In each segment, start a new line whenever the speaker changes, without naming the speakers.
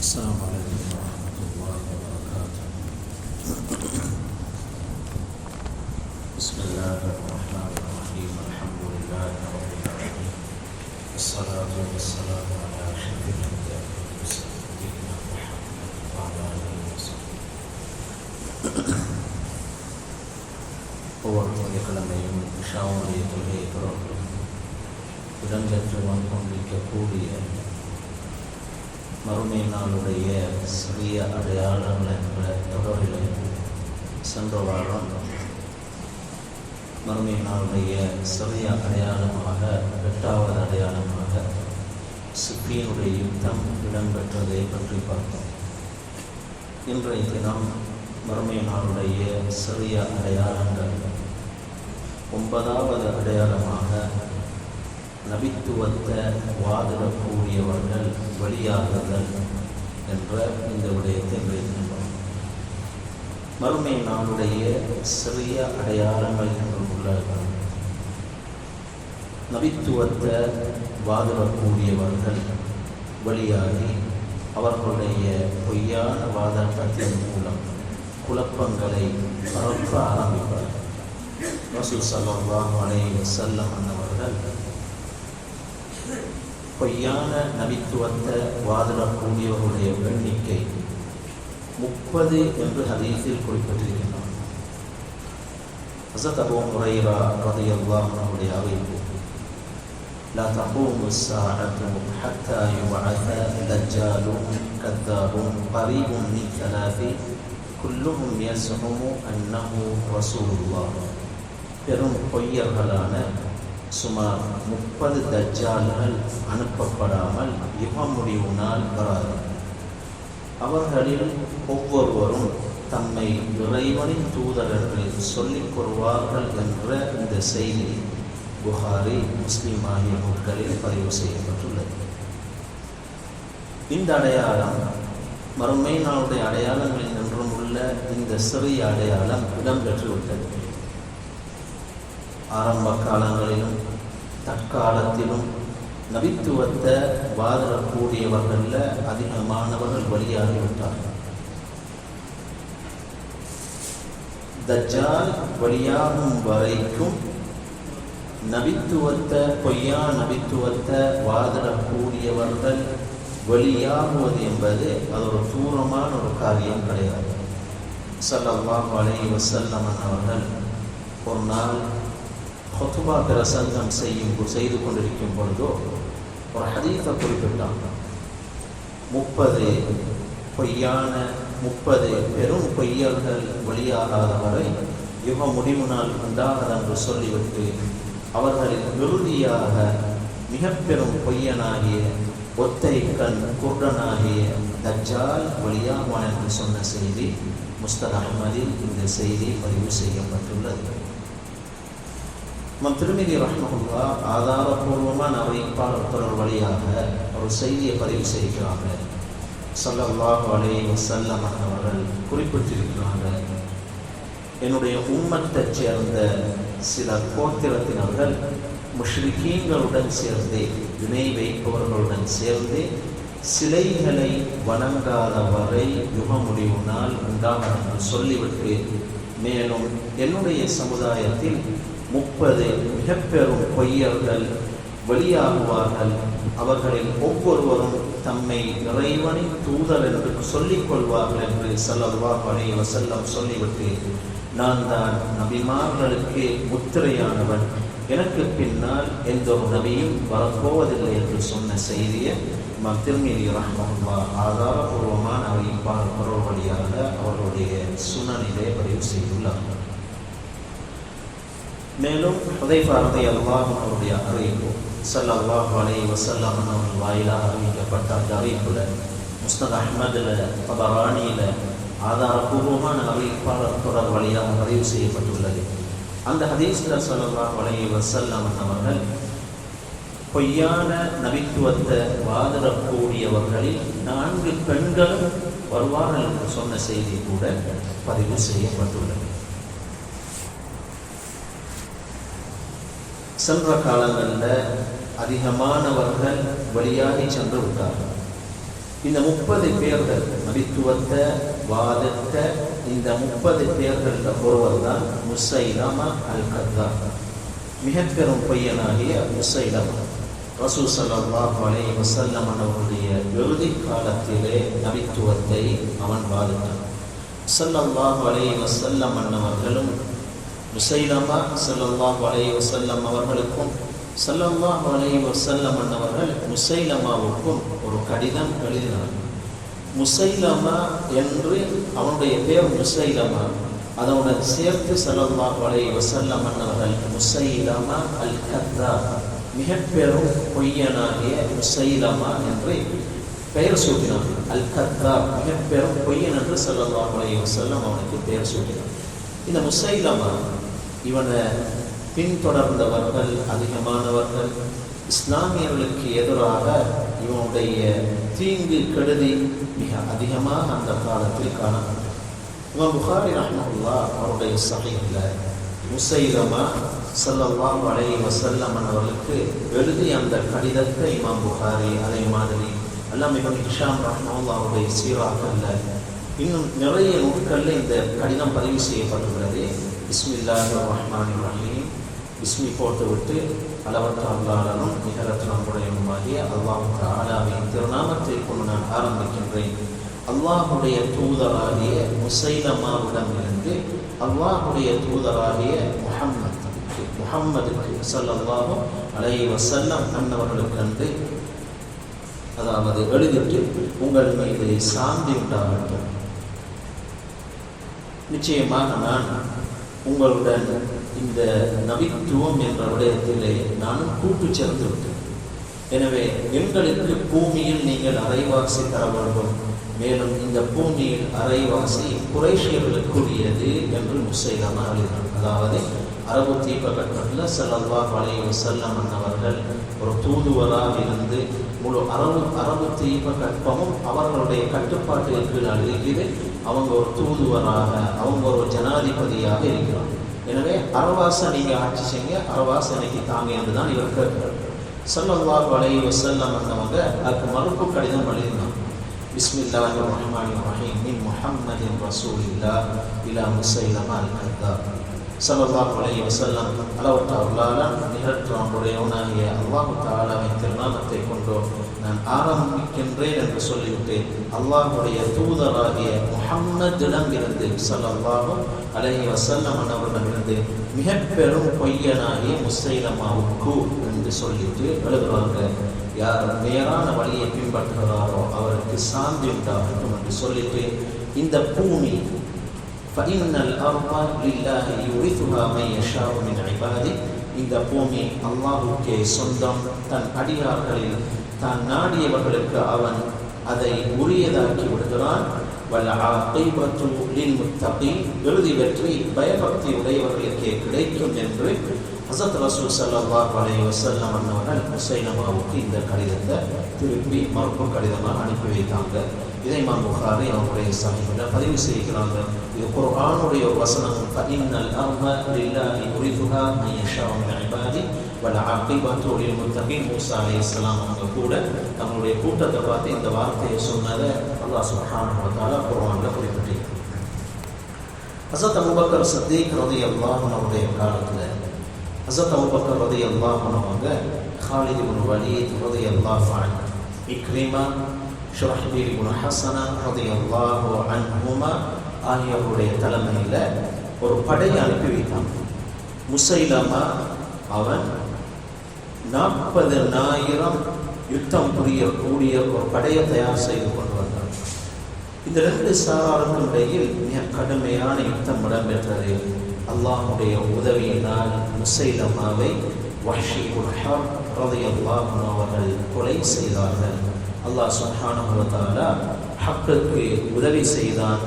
السلام عليكم ورحمة الله وبركاته بسم الله الرحمن الرحيم الحمد لله رب العالمين والصلاة والسلام على أشرف الأنبياء والمرسلين سيدنا محمد وعلى آله وصحبه ஒவ்வொரு திங்கட்கிழமையும் இஷாவுடைய தொழுகையை தொடர்ந்து இடம்பெற்று வந்து கொண்டிருக்கக்கூடிய மறுமை நாளுடைய சிறிய அடையாளங்கள் என்ற தொடரில் சென்ற வாரம் மறுமை நாளுடைய சிறிய அடையாளமாக எட்டாவது அடையாளமாக சிப்பியனுடைய யுத்தம் இடம்பெற்றதை பற்றி பார்த்தோம். இன்றைய தினம் மறுமை நாளுடைய சிறிய அடையாளங்கள். ஒன்பதாவது அடையாளமாக நபித்துவத்த வாதிடக்கூடியவர்கள் வெளியாகுதல் என்ற இந்த விடயத்தை வைக்கின்றோம் மறுமை நாளுடைய சிறிய அடையாளங்கள் என்று உள்ளார்கள் நபித்துவத்தை வாதிடக்கூடியவர்கள் வழியாகி அவர்களுடைய பொய்யான வாதாட்டத்தின் மூலம் குழப்பங்களை பரப்ப ஆரம்பிப்பார் ரசூல் சல்லாஹ் அலைஹி செல்லம் அன்னவர்கள் பொய்யான நபித்துவத்தை வாதிடக்கூடியவர்களுடைய எண்ணிக்கை முப்பது என்று ஹதீஸில் குறிப்பிட்டிருக்கின்றனர் ஹசத் அபு முரைரா ரதியல்லாஹு அவருடைய அறிவிப்பு لا تقوم الساعة حتى يبعث دجال كذاب قريب من ثلاث كلهم يزعم أنه رسول الله பெரும் பொய்யர்களான சுமார் முப்பது தஜ்ஜால்கள் அனுப்பப்படாமல் யுக முடிவு நாள் வராது. அவர்களில் ஒவ்வொருவரும் தம்மை இறைவனின் தூதரர்கள் சொல்லிக் கொள்வார்கள் என்ற இந்த செய்தி புகாரி முஸ்லீம் ஆகிய நூல்களில் பதிவு செய்யப்பட்டுள்ளது. இந்த அடையாளம் மறுமை நாளுடைய அடையாளங்களில் நின்றும் உள்ள இந்த சிறிய அடையாளம் இடம்பெற்றுவிட்டது. ஆரம்ப காலங்களிலும் தற்காலத்திலும் நபித்துவத்தை வாதிடக்கூடியவர்களில் அதிகமானவர்கள் வழியாகிவிட்டார்கள் தஜால் வழியாகும் வரைக்கும் நபித்துவத்தை பொய்யா நபித்துவத்தை வாதிடக்கூடியவர்கள் வெளியாகுவது என்பது அது ஒரு தூரமான ஒரு காரியம் கிடையாது. சல்லவா அலைஹி வசல்லமன் அவர்கள் ஒரு நாள் ஹொத்துபா பிரசங்கம் செய்யும் செய்து கொண்டிருக்கும் பொழுதோ ஒரு ஹதீஃபை குறிப்பிட்டாங்க முப்பது பொய்யான முப்பது பெரும் பொய்யர்கள் வெளியாகாத வரை யுக முடிவு நாள் உண்டாகாது என்று சொல்லிவிட்டு அவர்களின் இறுதியாக மிக பெரும் பொய்யனாகிய ஒத்தை கண் குர்டனாகிய தஜால் வெளியாகுவான் என்று சொன்ன செய்தி முஸ்தர் அகமதில் இந்த செய்தி பதிவு செய்யப்பட்டுள்ளது. நம்ம திருமதி ரஹ்மகுல்லா ஆதாரபூர்வமான அறிவிப்பாளர் தொடர் வழியாக ஒரு செய்தியை பதிவு செய்கிறாங்க. சல்லல்லாஹு அலைஹி வஸல்லம் அவர்கள் குறிப்பிட்டிருக்கிறாங்க. என்னுடைய உம்மத்தைச் சேர்ந்த சில கோத்திரத்தினர்கள் முஷ்ரிகீங்களுடன் சேர்ந்தே இணை வைப்பவர்களுடன் சேர்ந்து சிலைகளை வணங்காத வரை யுக முடிவு நாள் உண்டாக சொல்லிவிட்டு மேலும் என்னுடைய சமுதாயத்தில் முப்பது மிகப்பெரும் பொய்யர்கள் வெளியாகுவார்கள். அவர்களில் ஒவ்வொருவரும் தம்மை இறைவனின் தூதர் என்று சொல்லிக் கொள்வார்கள் என்று சல்லல்லாஹு பழைய செல்லம் சொல்லிவிட்டு நான் தான் நபிமார்களுக்கு முத்திரையானவன். எனக்கு பின்னால் எந்த ஒரு நபியும் வரப்போவதில்லை என்று சொன்ன செய்தியை இமாம் திருமீதி ரஹ்மஹுல்லா ஆதாரபூர்வமான அறிவிப்பாளர் வழியாக அவர்களுடைய சுனநிலையை பதிவு செய்துள்ளார்கள் மேலும் உதைபாரதி அல்லாஹும் அவருடைய அறிவிப்பு சல்லாஹ் அலை வசல்லாம் அவர்கள் வாயிலாக அறிவிக்கப்பட்ட அந்த அறிவிப்பில் முஸ்தத் அஹ்மதுல பபராணியில ஆதாரபூர்வமான அறிவிப்பாளர் தொடர் வழியாக பதிவு செய்யப்பட்டுள்ளது. அந்த ஹதீஸ்ல சல்லாஹ் அலை வசல்லாம் அவர்கள் பொய்யான நபித்துவத்தை வாதிடக்கூடியவர்களில் நான்கு பெண்களும் வருவார்கள் என்று சொன்ன செய்தி கூட பதிவு செய்யப்பட்டுள்ளது. சென்ற காலங்களில் அதிகமானவர்கள் வழியாகி சென்று விட்டார்கள். இந்த முப்பது பேர்கள் நபித்துவத்தை வாதத்தை இந்த முப்பது பேர்களில் ஒருவர் தான் முசைலமா அல் கத்தா மிக பெரும் பையனாகிய முசைலமா. ரசூ சல்லாஹ் அலை வசல்லம் அவருடைய இறுதி காலத்திலே நபித்துவத்தை அவன் வாதிட்டான். சல்லாஹ் அலை வசல்லம் அன்னவர்களும் முசைலமா சல்லல்லாஹ் வலை வசல்லம் அவர்களுக்கும் சல்லல்லாஹ் வலை வசல்லம் அன்னவர்கள் முசைலமாவுக்கும் ஒரு கடிதம் எழுதினார் முசைலமா என்று அவனுடைய பேர் முசைலமா. அதனுடன் சேர்த்து சல்லல்லாஹ் வலை வசல்லம் அன்னவர்கள் முசைலமா அல் கத்தா மிகப்பெரும் பொய்யனாகிய முசைலமா என்று பெயர் சூட்டினான் அல் கத்தா மிகப்பெரும் பொய்யன் என்று சல்லல்லாஹ் வலை வசல்லம் அவனுக்கு பெயர் சூட்டினான் இந்த முசைலமா இவனை பின்தொடர்ந்தவர்கள் அதிகமானவர்கள் இஸ்லாமியர்களுக்கு எதிராக இவனுடைய தீங்கு கெடுதி மிக அதிகமாக அந்த காலத்தில் காணப்பட்டது. இவன் புகாரி ரஹ்மல்லா அவருடைய சபையில் முசைலமா சல்லல்லாஹ் அலைஹி வஸல்லம் அவர்களுக்கு எழுதி அந்த கடிதத்தை இமாம் புகாரி அதே மாதிரி எல்லாம் இவன் இஷாம் ரஹ்மல்லா அவருடைய சீராக்கல்ல இன்னும் நிறைய நூட்களில் இந்த கடிதம் பதிவு செய்யப்பட்டுள்ளது. பிஸ்மில்லாஹி ரஹ்மான் ரஹீம் பிஸ்மி போட்டுவிட்டு அளவற்ற அல்லாளனும் நிகரற்ற நம்முடையமாகிய அல்லாஹ் ஆலாவின் திருநாமத்தை கொண்டு நான் ஆரம்பிக்கின்றேன். அல்லாஹுடைய தூதராகிய முசைலமாவிடமிருந்து அல்லாஹுடைய தூதராகிய முஹம்மத் முஹம்மதுக்கு சல்லல்லாஹு அலை வசல்லம் அன்னவர்களுக்கு அன்று அதாவது எழுதிட்டு உங்கள் மீது சாந்தி உண்டாகட்டும் நிச்சயமாக நான் உங்களுடன் இந்த நபித்துவம் என்ற விடயத்திலே நானும் கூட்டு சேர்ந்து விட்டேன். எனவே எங்களுக்கு பூமியில் நீங்கள் அரைவாசி தர வேண்டும். மேலும் இந்த பூமியில் அரைவாசி குறைஷியர்களுக்குரியது என்று முசைலாமா எழுதினார் அதாவது அரபு தீபகட்டத்தில் செல்லல்லா பழைய செல்லம் அவர்கள் ஒரு தூதுவராக இருந்து முழு அரபு அரபு தீப கற்பமும் அவர்களுடைய கட்டுப்பாட்டு கீழ் இருக்கிறது அவங்க ஒரு தூதுவராக அவங்க ஒரு ஜனாதிபதியாக இருக்கிறாங்க. எனவே அரவாசை நீங்கள் ஆட்சி செய்யுங்க. அரவாசை இன்னைக்கு தாங்க என்று தான் இவர் கேட்கிறார். சல்லல்லாஹு வலை வஸல்லம் வந்தவங்க அதுக்கு மறுப்பு கடிதம் எழுதினாங்க பிஸ்மில்லாஹி ரஹ்மானி ரஹீம். மின் முஹம்மதின் ரசூலில்லாஹ். இலா முசைலமா அல் கத்தாப் சல்லாஹ் அலைஹி வசல்லம் அளவற்ற நிகழ்த்து அவனுடையவனாகிய அல்லாஹு தாலாவின் திருநாமத்தை கொண்டு நான் ஆரம்பிக்கின்றேன் என்று சொல்லிவிட்டு அல்லாஹுடைய தூதராகிய முஹம்மதிடம் இருந்து சல்லாஹும் அலைஹி வசல்லம் அவர்களிடமிருந்து மிக பெரும் பொய்யனாகிய முஸ்லைலமாவுக்கு என்று சொல்லிட்டு எழுதுவாங்க. யார் நேரான வழியை பின்பற்றுகிறாரோ அவருக்கு சாந்தி உண்டாகட்டும் என்று சொல்லிட்டு இந்த பூமி فإن الأرض لله يورثها من يشاء من عباده இந்த பூமி அல்லாஹுக்கே சொந்தம் தன் அடியார்களில் தான் நாடியவர்களுக்கு அவன் அதை உரியதாக்கி விடுகிறான் இறுதி வெற்றி பயபக்தி உடையவர்களுக்கே கிடைக்கும் என்று ஹசத் ரசூல் சல்லாஹ் அலை வசல்லம் அன்னவர்கள் ஹுசைனமாவுக்கு இந்த கடிதத்தை திருப்பி மறுப்பு கடிதமாக அனுப்பி வைத்தாங்க இதை மாம் புகாரி அவருடைய சாஹிபில் பதிவு செய்கிறாங்க இது குர்ஆனுடைய ஒரு வசனம் ஃபஇன்னல் அர்ம லில்லாஹி யுரிதுஹா மன் யஷாஉ மின் இபாதி வல் ஆகிபத்து லில் முத்தகீன் மூசா அலைஹிஸ்ஸலாம் அவங்க கூட தங்களுடைய கூட்டத்தை பார்த்து இந்த வார்த்தையை சொன்னதை அல்லாஹ் சுப்ஹானஹு வ தஆலா குர்ஆன்ல குறிப்பிட்டிருக்கிறார் ஹசரத் அபூபக்கர் சித்திக் ரலியல்லாஹு அவருடைய காலத்தில் ஹசரத் அபூபக்கர் ரலியல்லாஹு அவங்க ஹாலித் இப்னு வலீத் ரலியல்லாஹு அன்ஹு இக்ரிமா ஷுரஹ்பீல் இப்னு ஹசனா ரலியல்லாஹு அன்ஹுமா ஆகியோருடைய தலைமையில் ஒரு படையை அனுப்பி வைத்தான். முசைலமா அவன் நாற்பதனாயிரம் யுத்தம் புரியக்கூடிய ஒரு படையை தயார் செய்து கொண்டு வந்தான். இந்த ரெண்டு சாராருக்கும் இடையில் மிக கடுமையான யுத்தம் இடம்பெற்றது. அல்லாஹுடைய உதவியினால் முசைலமாவை வஷி உல்ஹர் ரலியல்லாஹு அவர்கள் கொலை செய்தார்கள். அல்லாஹ் சுப்ஹானஹு ஹக்குக்கு உதவி செய்தான்.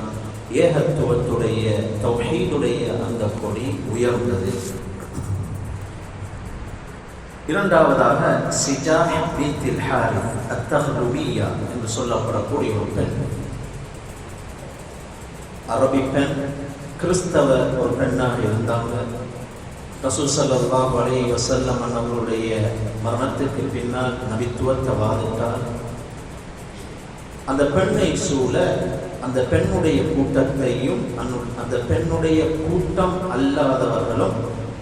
ஏகத்துவத்துடைய தௌஹீதுடைய அந்த கொடி உயர்ந்தது. இரண்டாவதாக சிஜா பீத்தில் ஹாரி அத்தஹ்லுபியா என்று சொல்லப்படக்கூடிய ஒரு பெண். அரபி பெண் கிறிஸ்தவ ஒரு பெண்ணாக இருந்தாங்க. ரசூல் ஸல்லல்லாஹு அலைஹி வஸல்லம் அவர்களுடைய மரணத்துக்கு பின்னால் நபித்துவத்தை வாதிட்டார். அந்த பெண்ணை சூழ அந்த பெண்ணுடைய கூட்டத்தையும் அன்னு- அந்த பெண்ணுடைய கூட்டம் அல்லாதவர்களும்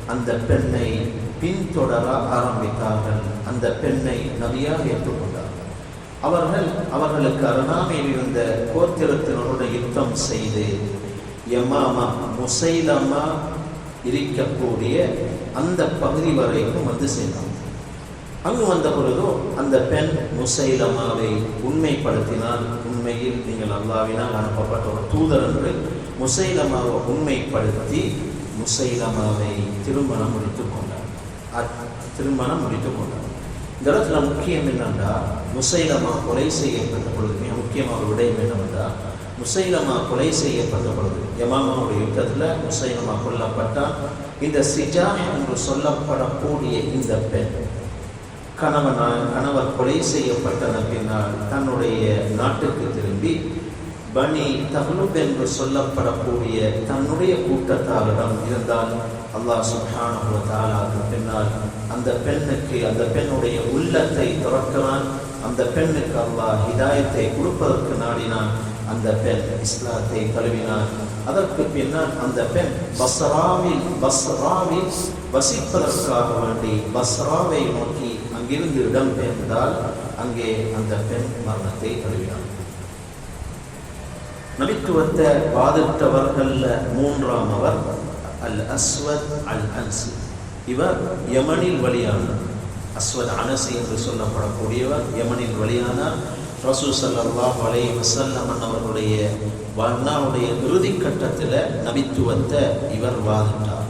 அந்த பெண்ணை பின்தொடர ஆரம்பித்தார்கள். அந்த பெண்ணை நபியாக ஏற்றுக்கொண்டார்கள். அவர்கள் அவர்களுக்கு அருகாமையில் இருந்த கோத்திரத்தினருடன் யுத்தம் செய்து யமாமா முசைலமா இருக்கக்கூடிய அந்த பகுதி வரைக்கும் வந்து சேர்ந்தாங்க. அங்கு வந்த பொழுதோ அந்த பெண் முசைலமாவை உண்மைப்படுத்தினால் உண்மையில் நீங்கள் அல்லாவினால் அனுப்பப்பட்ட ஒரு தூதர் என்று முசைலமாவை உண்மைப்படுத்தி முசைலமாவை திருமணம் முடித்து கொண்டார். அத்- திருமணம் முடித்து கொண்டார். இந்த இடத்துல முக்கியம் என்னென்றா முசைலமா கொலை செய்யப்பட்ட பொழுது மிக முக்கியமான ஒரு விடயம் என்னவென்றால் முசைலமா கொலை செய்யப்பட்ட பொழுது யமாமாவுடைய யுத்தத்தில் முசைலமா கொல்லப்பட்டால் இந்த சிஜா என்று சொல்லப்படக்கூடிய இந்த பெண் கணவனால் கணவர் கொலை செய்யப்பட்டதன் பின்னால் தன்னுடைய நாட்டுக்கு திரும்பி பனி தகுலுப் என்று சொல்லப்படக்கூடிய தன்னுடைய கூட்டத்தாரிடம் இருந்தால் அல்லாஹ் சுப்ஹானஹு வ பின்னால் அந்த பெண்ணுக்கு அந்த பெண்ணுடைய உள்ளத்தை துறக்கிறான் அந்த பெண்ணுக்கு அல்லாஹ் ஹிதாயத்தை கொடுப்பதற்கு நாடினான் அந்த பெண் இஸ்லாத்தை கழுவினான். அதற்கு பின்னால் அந்த பெண் பஸ்ராவில் பஸ்ராவில் வசிப்பதற்காக வேண்டி பஸ்ராவை நோக்கி அங்கிருந்து இடம்பெயர்ந்தால் அங்கே அந்த பெண் மரணத்தை தழுவினார் நபித்துவத்தை வாதிட்டவர்கள்ல மூன்றாம் அவர் அல் அஸ்வத் அல் அன்சி இவர் யமனில் வழியானார். அஸ்வத் அனசி என்று சொல்லப்படக்கூடியவர் யமனில் வழியானார். ரசூ ஸல்லல்லாஹு அலைஹி வஸல்லம் அவர்களுடைய வாழ்நாளுடைய இறுதி கட்டத்தில் நபித்துவத்தை இவர் வாதிட்டார்.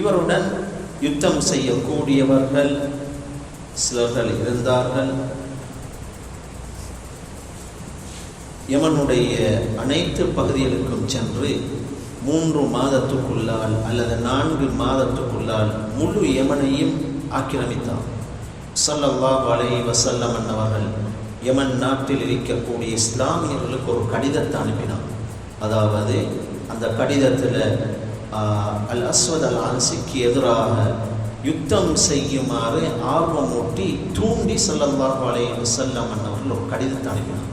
இவருடன் யுத்தம் செய்யக்கூடியவர்கள் சிலர்கள் இருந்தார்கள். யமனுடைய அனைத்து பகுதிகளுக்கும் சென்று மூன்று மாதத்துக்குள்ளால் அல்லது நான்கு மாதத்துக்குள்ளால் முழு யமனையும் ஆக்கிரமித்தான் சல்லல்லா வலை வசல்லம் அன்னவர்கள் யமன் நாட்டில் இருக்கக்கூடிய இஸ்லாமியர்களுக்கு ஒரு கடிதத்தை அனுப்பினான் அதாவது அந்த கடிதத்தில் அல் அஸ்வத் அல் ஆன்சிக்கு எதிராக யுத்தம் செய்யுமாறு ஆர்வமூட்டி தூண்டி ஸல்லல்லாஹு அலைஹி வஸல்லம் அன்னவர்கள் ஒரு கடிதத்தை அனுப்பினார்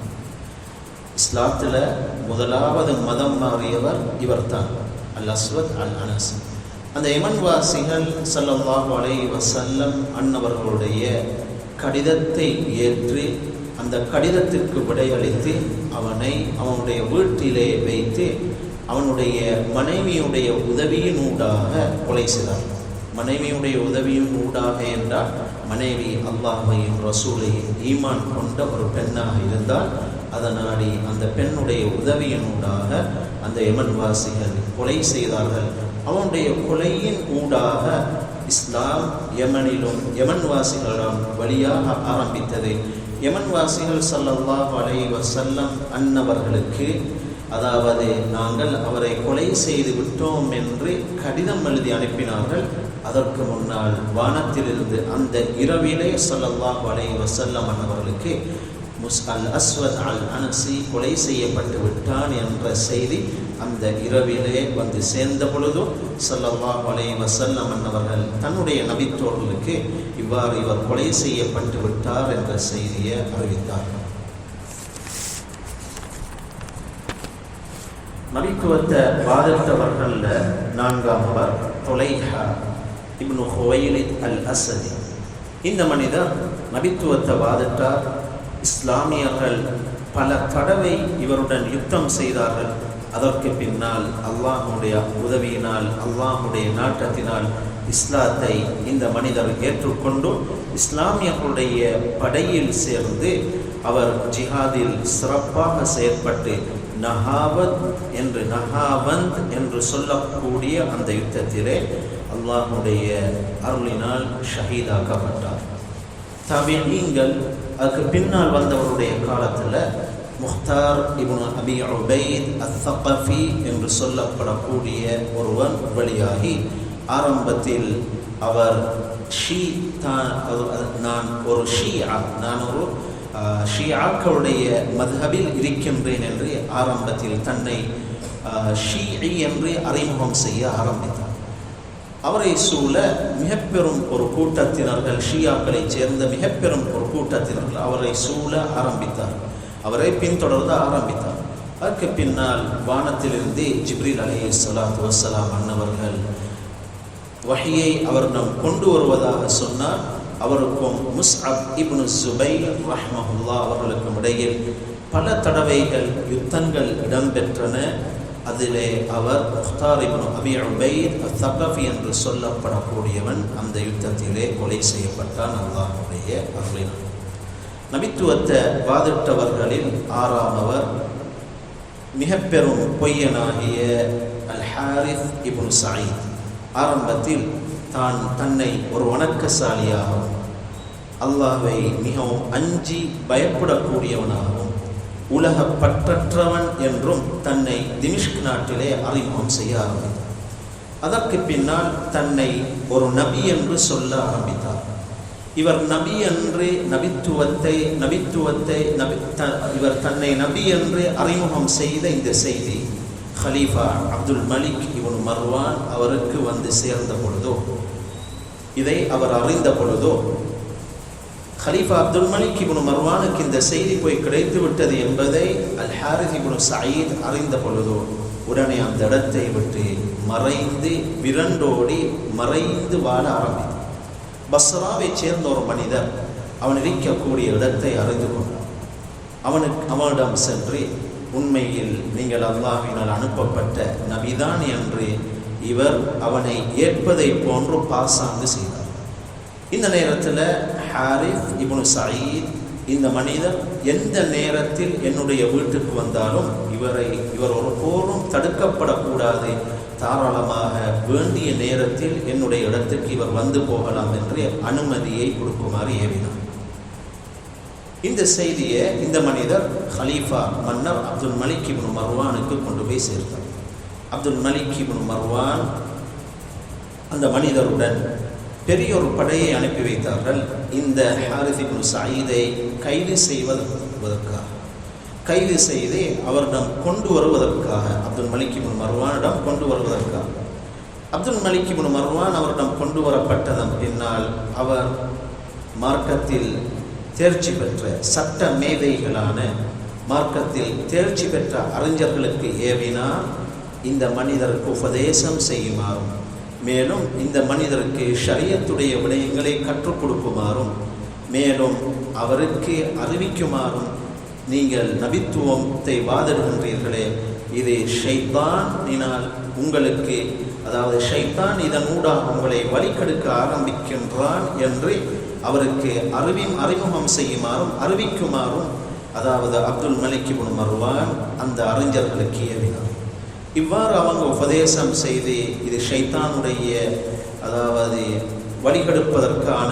இஸ்லாத்தில் முதலாவது மதம் மாறியவர் இவர்தான் அல் அஸ்வத் அல் அனஸ் அந்த யமன்வாசிகள் ஸல்லல்லாஹு அலைஹி வஸல்லம் அன்னவர்களுடைய கடிதத்தை ஏற்று அந்த கடிதத்திற்கு விடையளித்து அவனை அவனுடைய வீட்டிலே வைத்து அவனுடைய மனைவியுடைய உதவியின் ஊடாக கொலை செய்தார் மனைவியுடைய உதவியின் ஊடாக என்றால் மனைவி அல்லாஹையும் ரசூலையும் ஈமான் கொண்ட ஒரு பெண்ணாக இருந்தால் அதனாடி அந்த பெண்ணுடைய உதவியின் ஊடாக அந்த யமன்வாசிகள் கொலை செய்தார்கள். அவனுடைய கொலையின் ஊடாக இஸ்லாம் யமனிலும் யமன்வாசிகளிடம் வழியாக ஆரம்பித்தது. யமன்வாசிகள் சல்லல்லாஹ் அலைஹி செல்லம் அன்னவர்களுக்கு அதாவது நாங்கள் அவரை கொலை செய்து விட்டோம் என்று கடிதம் எழுதி அனுப்பினார்கள். அதற்கு முன்னால் வானத்திலிருந்து அந்த இரவிலே ஸல்லல்லாஹு அலைஹி வசல்லம் அவர்களுக்கு முஸ் அல் அஸ்வத் அல் அனசி கொலை செய்யப்பட்டு விட்டான் என்ற செய்தி அந்த இரவிலே வந்து சேர்ந்த பொழுதும் ஸல்லல்லாஹு அலைஹி வசல்லம் அவர்கள் தன்னுடைய நபித்தோர்களுக்கு இவ்வாறு இவர் கொலை செய்யப்பட்டு விட்டார் என்ற செய்தியை அறிவித்தார்கள். நபித்துவத்தை வாதிட்டவர்கள்ல நான்காமவர் தொலைஹா இப்னு ஹுவைலித் அல் அசதி இந்த மனிதர் நபித்துவத்தை வாதிட்டார் இஸ்லாமியர்கள் பல தடவை இவருடன் யுத்தம் செய்தார்கள். அதற்கு பின்னால் அல்லாஹுடைய உதவியினால் அல்லாஹுடைய நாட்டத்தினால் இஸ்லாத்தை இந்த மனிதர் ஏற்றுக்கொண்டு இஸ்லாமியர்களுடைய படையில் சேர்ந்து அவர் ஜிஹாதில் சிறப்பாக செயற்பட்டு நஹாவத் என்று நஹாவந்த் என்று சொல்லக்கூடிய அந்த யுத்தத்திலே அல்லாஹுடைய அருளினால் ஷஹீதாக்கப்பட்டார். தபியீங்கள் அதுக்கு பின்னால் வந்தவருடைய காலத்தில் முக்தார் இபுன் அபி உபைத் அத்தகஃபி என்று சொல்லப்படக்கூடிய ஒருவன் வெளியாகி ஆரம்பத்தில் அவர் ஷீ தான் நான் ஒரு ஷீ நான் ஒரு ஷியாக்களுடைய மதுஹபில் இருக்கின்றேன் என்று ஆரம்பத்தில் தன்னை ஆஹ், ஷீஇ என்று அறிமுகம் செய்ய ஆரம்பித்தார். அவரை சூழ மிகப்பெரும் ஒரு கூட்டத்தினர்கள் ஷியாக்களை சேர்ந்த மிகப்பெரும் ஒரு கூட்டத்தினர்கள் அவரை சூழ ஆரம்பித்தார். அவரை பின்தொடர்ந்து ஆரம்பித்தார். அதற்கு பின்னால் வானத்திலிருந்து ஜிப்ரீல் அலி சலாத்து வசலாம் அன்னவர்கள் அவர் நம் கொண்டு வருவதாக சொன்னார். அவருக்கும் முஸ்அப் இப்னு சுபை ரஹ்மஹுல்லா அவர்களுக்கும் இடையில் பல தடவைகள் யுத்தங்கள் இடம்பெற்றன. அதிலே அவர் முக்தார் இப்னு அபி உபைத் தகஃபி என்று சொல்லப்படக்கூடியவன் அந்த யுத்தத்திலே கொலை செய்யப்பட்டான் அல்லாஹுடைய அருளினார் நபித்துவத்தை வாதிட்டவர்களில் ஆறாமவர் மிக பெரும் பொய்யனாகிய அல் ஹாரித் இப்னு சாயித். ஆரம்பத்தில் தான் தன்னை ஒரு வணக்கசாலியாகவும் அல்லாஹை மிகவும் அஞ்சி பயப்படக்கூடியவனாகவும் உலக பற்றற்றவன் என்றும் தன்னை திமிஷ்க் நாட்டிலே அறிமுகம் செய்ய ஆரம்பித்தார் அதற்கு பின்னால் தன்னை ஒரு நபி என்று சொல்ல ஆரம்பித்தார் இவர் நபி என்று நபித்துவத்தை நபித்துவத்தை நபி இவர் தன்னை நபி என்று அறிமுகம் செய்த இந்த செய்தி. ஹலீஃபா அப்துல் மலிக் இவன் மர்வான் அவருக்கு வந்து சேர்ந்த பொழுதோ இதை அவர் அறிந்த பொழுதோ ஹலீஃபா அப்துல் மலிக் இவனு மர்வானுக்கு இந்த செய்தி போய் கிடைத்து விட்டது என்பதை அல் ஹாரித் இவனு சயீத் அறிந்த பொழுதோ உடனே அந்த இடத்தை விட்டு மறைந்து விரண்டோடி மறைந்து வாழ ஆரம்பித்தார். பஸ்ராவை சேர்ந்த ஒரு மனிதர் அவன் இருக்கக்கூடிய இடத்தை அறிந்து கொண்டான். அவனுக்கு அவனிடம் சென்று உண்மையில் நீங்கள் அல்லாஹினால் அனுப்பப்பட்ட நபிதான் என்று இவர் அவனை ஏற்பதை போன்று பாசாங்கு செய்தார். இந்த நேரத்தில் ஹாரிஃப் இப்னு சயீத் இந்த மனிதர் எந்த நேரத்தில் என்னுடைய வீட்டுக்கு வந்தாலும் இவரை இவர் ஒரு போரும் தடுக்கப்படக்கூடாது. தாராளமாக வேண்டிய நேரத்தில் என்னுடைய இடத்துக்கு இவர் வந்து போகலாம் என்று அனுமதியை கொடுக்குமாறு ஏவினார். இந்த செய்தியை இந்த மனிதர் ஹலீஃபா மன்னர் அப்துல் மலிக் இப்னு மர்வானுக்கு கொண்டு போய் சேர்த்தார். அப்துல் மலிக் இப்னு மர்வான் அந்த மனிதருடன் பெரிய ஒரு படையை அனுப்பி வைத்தார்கள். இந்த ஹாரிஸ் இப்னு சயீதை கைது செய்வதற்காக. கைது செய்து அவரிடம் கொண்டு வருவதற்காக அப்துல் மலிக் இப்னு மர்வானிடம் கொண்டு வருவதற்காக. அப்துல் மலிக் இப்னு மர்வான் அவரிடம் கொண்டு வரப்பட்டதன் பின்னால் அவர் மார்க்கத்தில் தேர்ச்சி பெற்ற சட்ட மேதைகளான மார்க்கத்தில் தேர்ச்சி பெற்ற அறிஞர்களுக்கு ஏவினார் இந்த மனிதருக்கு உபதேசம் செய்யுமாறும் மேலும் இந்த மனிதருக்கு ஷரியத்துடைய விடயங்களை கற்றுக் கொடுக்குமாறும் மேலும் அவருக்கு அறிவிக்குமாறும் நீங்கள் நபித்துவத்தை வாதிடுகின்றீர்களே. இது ஷைத்தானினால் உங்களுக்கு அதாவது ஷைத்தான் இதன் ஊடாக உங்களை வழிகெடுக்க ஆரம்பிக்கின்றான் என்று அவருக்கு அறிவின் அறிமுகம் செய்யுமாறும் அறிவிக்குமாறும் அதாவது அப்துல் மலிக் மருவான் அந்த அறிஞர்களுக்கு ஏவினார் இவ்வாறு அவங்க உபதேசம் செய்து இது ஷைத்தானுடைய அதாவது வழிகெடுப்பதற்கான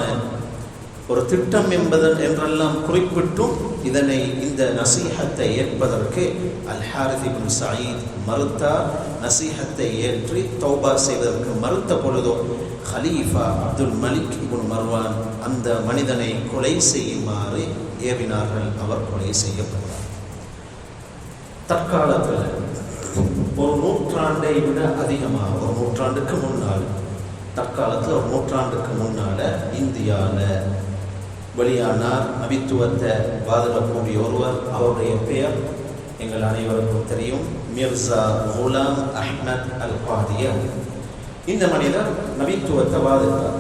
ஒரு திட்டம் என்பதன் என்றெல்லாம் குறிப்பிட்டும் இதனை இந்த நசீஹத்தை ஏற்பதற்கு அல் ஹாரித் சயீத் மறுத்தார். நசீஹத்தை ஏற்றி தௌபா செய்வதற்கு மறுத்த பொழுதோ ஹலீஃபா அப்துல் மலிக் இபுன் மர்வான் அந்த மனிதனை கொலை செய்யுமாறு ஏவினார்கள். அவர் கொலை செய்யப்பட்டார். தற்காலத்தில் ஒரு நூற்றாண்டை விட அதிகமாக ஒரு நூற்றாண்டுக்கு முன்னால் தற்காலத்தில் ஒரு நூற்றாண்டுக்கு முன்னால் இந்தியாவில் வெளியானார் நபித்துவத்தை பாதுகாக்கக்கூடிய ஒருவர் அவருடைய பெயர் எங்கள் அனைவருக்கும் தெரியும். மிர்சா குலாம் அஹ்மத் அல் காதிய இந்த மனிதர் நபித்துவத்தை பாதுகார்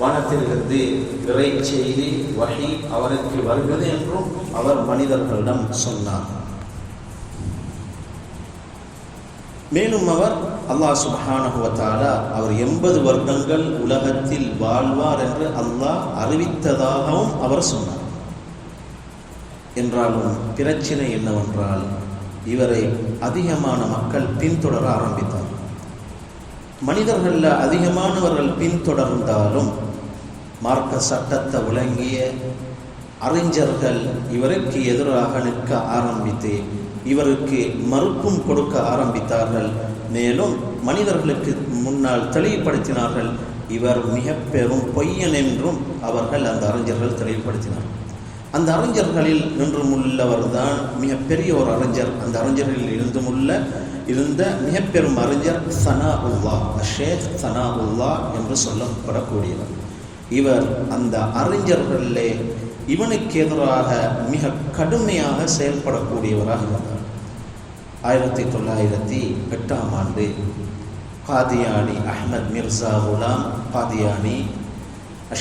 வானத்திலிருந்து விரை செய்தி வகை அவருக்கு வருகிறது என்றும் அவர் மனிதர்களிடம் சொன்னார். மேலும் அவர் அல்லாஹ் சுபஹானஹுவத்தாலா அவர் எண்பது வருடங்கள் உலகத்தில் வாழ்வார் என்று அல்லாஹ் அறிவித்ததாகவும் அவர் சொன்னார். என்றாலும் பிரச்சனை என்னவென்றால் இவரை அதிகமான மக்கள் பின்தொடர ஆரம்பித்தார். மனிதர்களில் அதிகமானவர்கள் பின்தொடர்ந்தாலும் மார்க்க சட்டத்தை விளங்கிய அறிஞர்கள் இவருக்கு எதிராக நிற்க ஆரம்பித்து இவருக்கு மறுப்பும் கொடுக்க ஆரம்பித்தார்கள். மேலும் மனிதர்களுக்கு முன்னால் தெளிவுபடுத்தினார்கள். இவர் மிக பெரும் பொய்யன் என்றும் அவர்கள் அந்த அறிஞர்கள் தெளிவுபடுத்தினார். அந்த அறிஞர்களில் நின்றுமுள்ளவர் தான் மிகப்பெரிய ஒரு அறிஞர். அந்த அறிஞர்களில் இருந்தும் உள்ள இருந்த மிகப்பெரும் அறிஞர் சனா உல்லா ஷேக் சனா உல்லா என்று சொல்லப்படக்கூடியவர். இவர் அந்த அறிஞர்களிலே இவனுக்கு எதிராக மிக கடுமையாக செயல்படக்கூடியவராக இருந்தார். ஆயிரத்தி தொள்ளாயிரத்தி எட்டாம் ஆண்டு காதியானி அஹ்மத் மிர்சா குலாம் காதியானி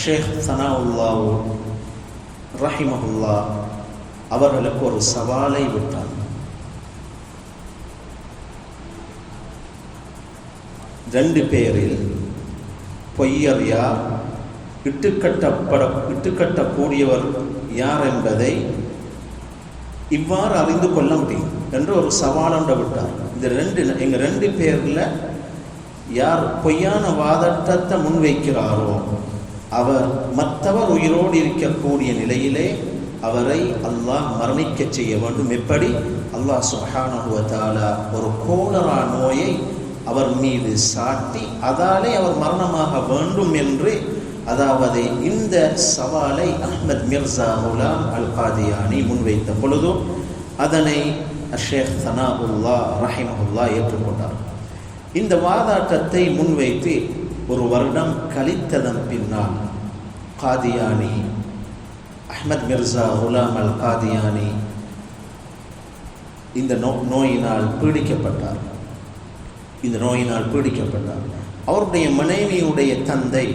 ஷேக் சனாவுல்லாவு ரஹிமஹுல்லா அவர்களுக்கு ஒரு சவாலை விட்டார். ரெண்டு பேரில் பொய்யர் யார் இட்டுக்கட்டப்பட இட்டுக்கட்டக்கூடியவர் யார் என்பதை இவ்வாறு அறிந்து கொள்ள முடியும். என்று ஒரு சவாலொன்றை விட்டார். இந்த ரெண்டு எங்க ரெண்டு பேர்ல யார் பொய்யான வாதட்டத்தை முன்வைக்கிறாரோ அவர் மற்றவர் உயிரோடு இருக்கக்கூடிய நிலையிலே அவரை அல்லாஹ் மரணிக்க செய்ய வேண்டும். எப்படி? அல்லாஹ் சுஹானுவத்தால ஒரு கோலரா நோயை அவர் மீது சாட்டி அதாலே அவர் மரணமாக வேண்டும் என்று அதாவது இந்த சவாலை அஹ்மத் மிர்சா முலாம் அல் காதியானி முன்வைத்த பொழுதும் அதனை அஷேக் சனாவுல்லா ரஹிமஹுல்லா ஏற்றுக்கொண்டார் இந்த வாதாட்டத்தை முன்வைத்து ஒரு வருடம் கழித்ததன் பின்னால் காதியானி அஹ்மத் மிர்சா குலாம் அல் காதியானி இந்த நோ நோயினால் பீடிக்கப்பட்டார். இந்த நோயினால் பீடிக்கப்பட்டார். அவருடைய மனைவியுடைய தந்தை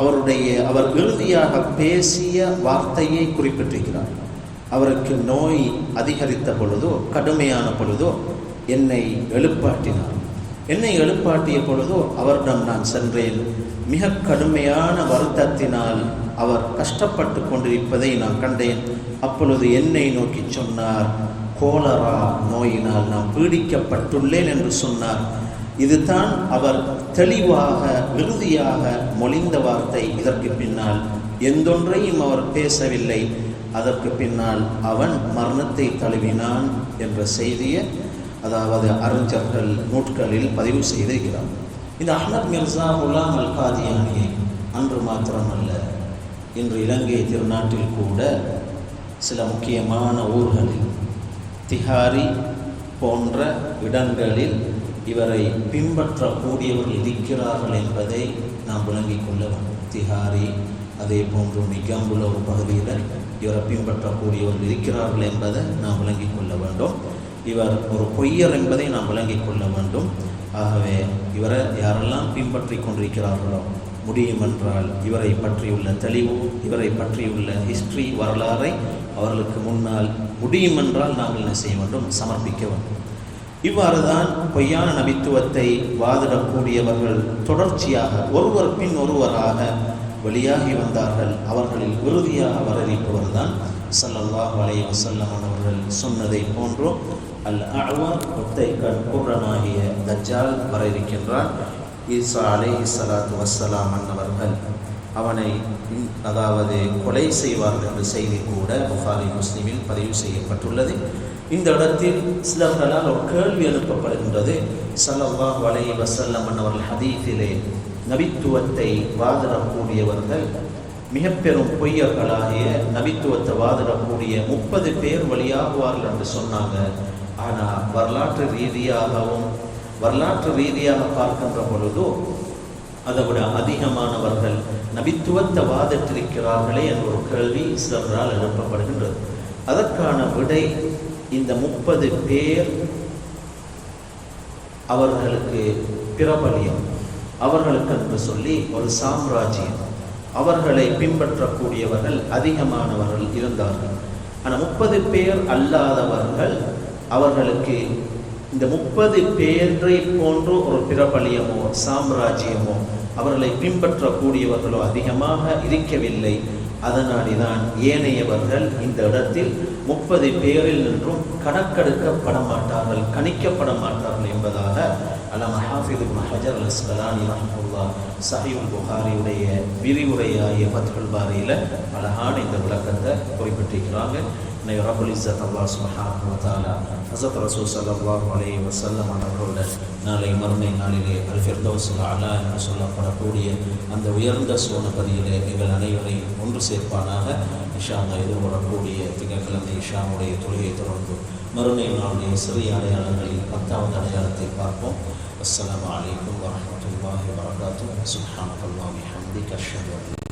அவருடைய அவர் இறுதியாக பேசிய வார்த்தையை குறிப்பிட்டிருக்கிறார். அவருக்கு நோய் அதிகரித்த பொழுதோ கடுமையான பொழுதோ என்னை எழுப்பாட்டினார். என்னை எழுப்பாட்டிய பொழுதோ அவரிடம் நான் சென்றேன். மிக கடுமையான வருத்தத்தினால் அவர் கஷ்டப்பட்டு கொண்டிருப்பதை நான் கண்டேன். அப்பொழுது என்னை நோக்கி சொன்னார் கோலரா நோயினால் நான் பீடிக்கப்பட்டுள்ளேன் என்று சொன்னார். இதுதான் அவர் தெளிவாக இறுதியாக மொழிந்த வார்த்தை. இதற்கு பின்னால் எந்தொன்றையும் அவர் பேசவில்லை. அதற்கு பின்னால் அவன் மரணத்தை தழுவினான் என்ற செய்தியை அதாவது அறிஞர்கள் நூட்களில் பதிவு செய்திருக்கிறார். இந்த அஹ்மத் மிர்சா குலாம் அல் காதியானியை அன்று மாத்திரமல்ல இன்று இலங்கை திருநாட்டில் கூட சில முக்கியமான ஊர்களில் திஹாரி போன்ற இடங்களில் இவரை பின்பற்றக்கூடியவர்கள் இருக்கிறார்கள் என்பதை நாம் விளங்கிக் கொள்ள வேண்டும். திஹாரி அதே போன்று நிகம்புல ஒரு பகுதியில் இவரை பின்பற்றக்கூடியவர்கள் இருக்கிறார்கள் என்பதை நாம் விளங்கிக் கொள்ள வேண்டும். இவர் ஒரு பொய்யர் என்பதை நாம் விளங்கிக் கொள்ள வேண்டும். ஆகவே இவரை யாரெல்லாம் பின்பற்றி கொண்டிருக்கிறார்களோ முடியும் என்றால் இவரை பற்றியுள்ள தெளிவு இவரை பற்றியுள்ள ஹிஸ்டரி வரலாறை அவர்களுக்கு முன்னால் முடியும் என்றால் நாங்கள் என்ன செய்ய வேண்டும்? சமர்ப்பிக்க வேண்டும். இவ்வாறு தான் பொய்யான நபித்துவத்தை வாதிடக்கூடியவர்கள் தொடர்ச்சியாக ஒருவர் பின் ஒருவராக வெளியாகி வந்தார்கள். அவர்களில் உறுதியாக வரவிப்பவர் தான் சல்லல்லாஹ் வலை வசல்லம் அவர்கள் சொன்னதை போன்றோ அல் அழ்வார் ஒத்தை கற்பூரனாகிய தஜால் தஜ்ஜால் வர இருக்கின்றான் ஈசா அலைஹி ஸலாத்து வசலாம் அன்னவர்கள் அவனை அதாவது கொலை செய்வார்கள் என்ற செய்தி கூட புகாரி முஸ்லீமில் பதிவு செய்யப்பட்டுள்ளது. இந்த இடத்தில் சிலர்களால் ஒரு கேள்வி எழுப்பப்படுகின்றது. சல்லல்லாஹு வலை வசல்லம் அன்னவர்கள் ஹதீஃபிலே நபித்துவத்தை வாதிடக்கூடியவர்கள் மிக பெரும் பொய்யர்களாகிய நபித்துவத்தை வாதிடக்கூடிய முப்பது பேர் வழியாகுவார்கள் என்று சொன்னாங்க. ஆனால் வரலாற்று ரீதியாகவும் வரலாற்று ரீதியாக பார்க்கின்ற பொழுதோ அதை விட அதிகமானவர்கள் நபித்துவத்தை வாதிட்டிருக்கிறார்களே என்ற ஒரு கேள்வி சிலரால் எழுப்பப்படுகின்றது. அதற்கான விடை இந்த முப்பது பேர் அவர்களுக்கு பிரபலியம். அவர்களுக்கு என்று சொல்லி ஒரு சாம்ராஜ்யம். அவர்களை பின்பற்றக்கூடியவர்கள் அதிகமானவர்கள் இருந்தார்கள். ஆனால் முப்பது பேர் அல்லாதவர்கள் அவர்களுக்கு இந்த முப்பது பேரை போன்று ஒரு பிரபலியமோ சாம்ராஜ்யமோ அவர்களை பின்பற்றக்கூடியவர்களோ அதிகமாக இருக்கவில்லை. அதனால்தான் ஏனையவர்கள் இந்த இடத்தில் முப்பது பேரில் நின்றும் கணக்கெடுக்கப்பட மாட்டார்கள் கணிக்கப்பட மாட்டார்கள் என்பதாக அலம் ஹாஃபிது ஹஜர் அல் அஸ்கலானி ரஹமுல்லா சஹீல் புகாரியுடைய விரிவுரையாகிய பத்துகள் பாரியில் அழகான இந்த விளக்கத்தை குறிப்பிட்டிருக்கிறாங்க இன்னைக்கு ரபுல் இஸ்ஸத் அல்லா சுஹாத்தாலா ஹசத் ரசூ ஹஸரத் ரசூல் வசல்லம் அவர்களோட நாளை மறுமை நாளிலே அல் ஃபிர்தோசுல் அலா என்று சொல்லப்படக்கூடிய அந்த உயர்ந்த சோனபதியிலே எங்கள் அனைவரையும் ஒன்று சேர்ப்பானாக இஷாங்க எதிர்கொள்ளக்கூடிய திங்கட்கிழமை இஷாவுடைய தொழுகை தொடர்ந்து மறுமை நாளுடைய சிறிய அடையாளங்களில் பத்தாவது அடையாளத்தை பார்ப்போம். அஸ்லாம் வலைக்கம் வரஹ்மத்துல்லாஹி வபரகாத்துஹு. சுஹான் அல்லாஹி ஹம்தி அன்